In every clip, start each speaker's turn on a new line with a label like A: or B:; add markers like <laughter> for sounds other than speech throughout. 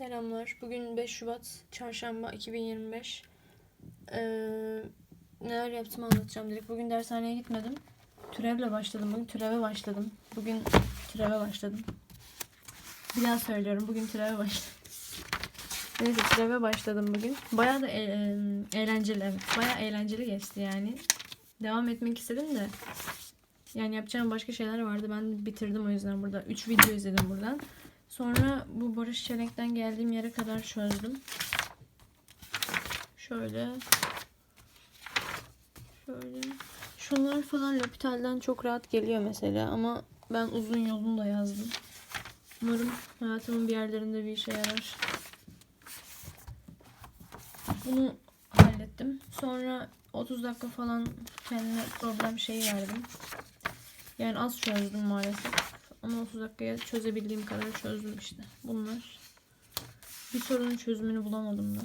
A: Selamlar. Bugün 5 Şubat Çarşamba 2025. Ee, neler yaptığımı anlatacağım direkt. Bugün dershaneye gitmedim. Türevle başladım. Bugün türeve başladım. Bugün türeve başladım. Bir daha söylüyorum. Bugün türeve başladım. Neyse türeve başladım bugün. Bayağı da e- e- eğlenceli evet. Bayağı eğlenceli geçti yani. Devam etmek istedim de. Yani yapacağım başka şeyler vardı. Ben bitirdim o yüzden burada. 3 video izledim buradan. Sonra bu Barış Çelenk'ten geldiğim yere kadar çözdüm. Şöyle. Şöyle. Şunlar falan L'Hopital'den çok rahat geliyor mesela ama ben uzun yolunu da yazdım. Umarım hayatımın bir yerlerinde bir işe yarar. Bunu hallettim. Sonra 30 dakika falan kendime problem şeyi verdim. Yani az çözdüm maalesef. Ama 30 dakikaya çözebildiğim kadar çözdüm işte. Bunlar. Bir sorunun çözümünü bulamadım da.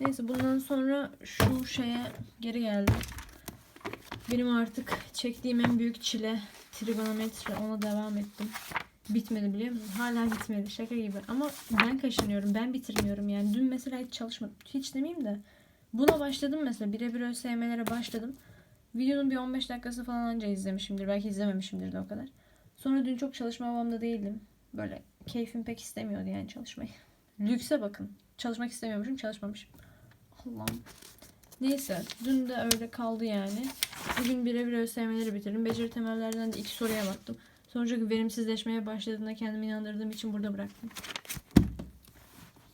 A: Neyse bundan sonra şu şeye geri geldim. Benim artık çektiğim en büyük çile trigonometri. Ona devam ettim. Bitmedi biliyor musun? Hala bitmedi. Şaka gibi. Ama ben kaşınıyorum. Ben bitirmiyorum yani. Dün mesela hiç çalışmadım. Hiç demeyeyim de. Buna başladım mesela. Birebir ÖSYM'lere başladım. Videonun bir 15 dakikası falan anca izlemişimdir. Belki izlememişimdir de o kadar. Sonra dün çok çalışma havamda değildim. Böyle keyfim pek istemiyordu yani çalışmayı. Lükse bakın. Çalışmak istemiyormuşum, çalışmamışım. Allah'ım. Neyse. Dün de öyle kaldı yani. Bugün birebir ÖSYM'leri bitirdim. Beceri temellerden de iki soruya baktım. Sonucu verimsizleşmeye başladığında kendimi inandırdığım için burada bıraktım.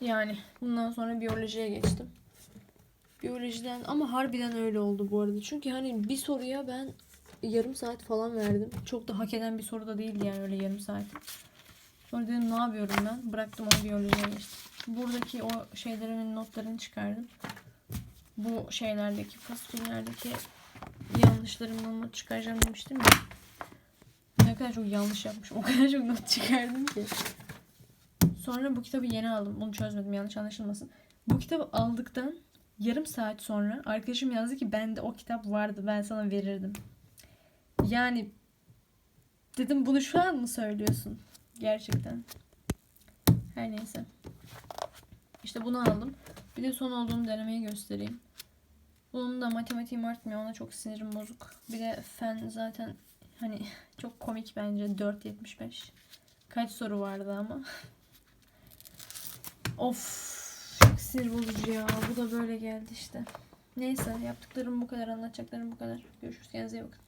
A: Yani bundan sonra biyolojiye geçtim. Biyolojiden ama harbiden öyle oldu bu arada. Çünkü hani bir soruya ben yarım saat falan verdim. Çok da hak eden bir soru da değildi yani öyle yarım saat. Sonra dedim ne yapıyorum ben? Bıraktım onu biyolojiye geçtim. Buradaki o şeylerin notlarını çıkardım. Bu şeylerdeki fasuljelerdeki yanlışlarımı çıkaracağım demiştim ya. Ne kadar çok yanlış yapmışım. <laughs> O kadar çok not çıkardım ki. Sonra bu kitabı yeni aldım. Bunu çözmedim yanlış anlaşılmasın. Bu kitabı aldıktan yarım saat sonra arkadaşım yazdı ki bende o kitap vardı ben sana verirdim. Yani dedim bunu şu an mı söylüyorsun? Gerçekten. Her neyse. İşte bunu aldım. Bir de son olduğum denemeyi göstereyim. Bunun da matematiğim artmıyor. Ona çok sinirim bozuk. Bir de fen zaten hani çok komik bence. 4.75. Kaç soru vardı ama. of. Sinir bozucu ya. Bu da böyle geldi işte. Neyse yaptıklarım bu kadar. Anlatacaklarım bu kadar. Görüşürüz. Kendinize iyi bakın.